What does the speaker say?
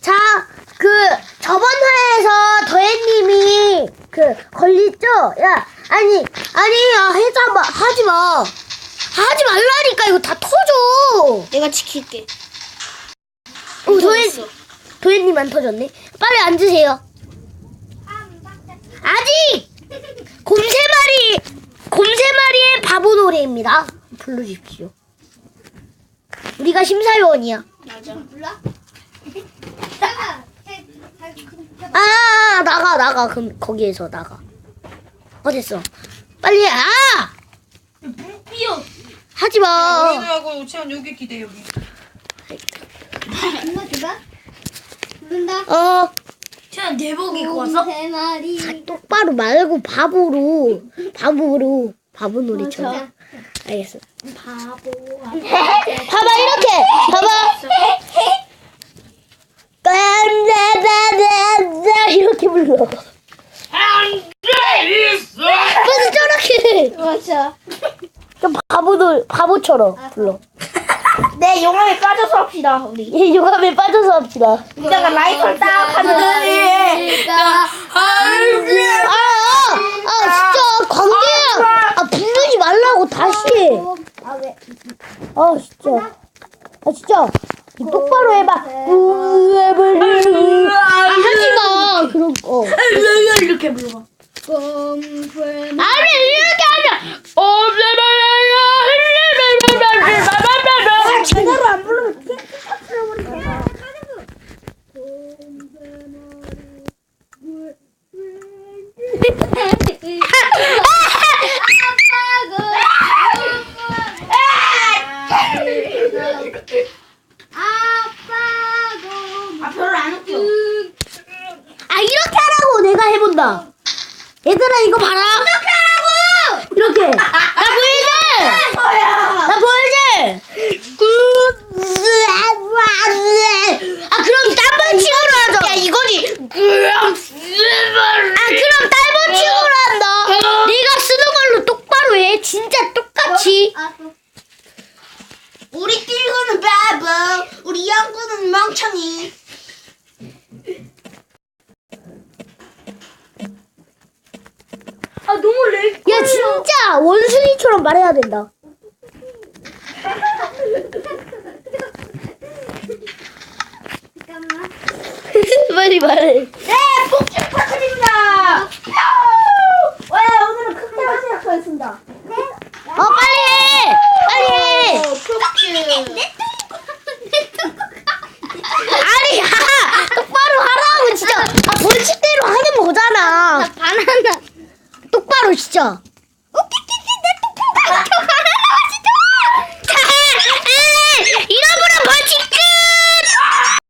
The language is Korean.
자, 그 저번 회에서 더해님이 그 걸렸죠? 야, 아니, 아니, 야, 해자 마, 하지 마. 하지 말라니까 이거 다 터져. 내가 지킬게. 어, 도현, 도현님 안 터졌네. 빨리 앉으세요. 아직 곰 세 마리, 곰 세 마리의 바보 노래입니다. 불러주십시오. 우리가 심사위원이야. 맞아. 몰라? 아, 나가, 나가. 그럼 거기에서 나가. 어딨어? 빨리, 해. 아! 삐요. 하지 마. 여기하고 우체원 여기 기대 여기. 엄마 줘봐. 부른다. 어, 태연 내복 입고 왔어? 세 마리. 똑바로 말고 바보로. 바보로. 바보 놀이처럼. 알겠어. 바보. 봐봐, 이렇게. 봐봐. 이렇게 불러. 맞아, 저렇게. 맞아. 좀 바보들, 바보처럼 불러. 네, 용암에 빠져서 합시다, 우리. 이 요감에 빠져서 합시다. 이따가 라이터를 딱 하면. 아, 아, 아, 진짜, 광재야! 아, 부르지 말라고, 다시! 아 왜? 아, 진짜. 아, 진짜. 똑바로 해봐. 아, 하지 마, 그런 거. 이렇게 불러봐. 곰풀. 아니, 이렇게 하면. 제대로 안 부르면 아빠고. 아, 별로 안 웃겨. 아, 이렇게 하라고 내가 해본다. 얘들아, 이거 봐라. 이렇게 하라고! 이렇게. 나 보이지? 뭐야? 나 보이지? 아 그럼 딸번칭으로 하자. 야 이거지. 아 그럼 딸번칭으로 한다. 네가 쓰는 걸로 똑바로 해. 진짜 똑같이. 우리 띠고는 바보, 우리 영구는 멍청이. 아, 너무 렉. 야 진짜 원숭이처럼 말해야 된다. 잠깐만. 빨리 말해. 네, 폭죽 터트립니다. 와, 오늘은 크게 시작하겠습니다. 어 빨리 해. 빨리 해. 폭죽. 아니 야 똑바로 하라고 진짜. 아 벌칙대로 하는 거잖아. 바나나. 똑바로 진짜.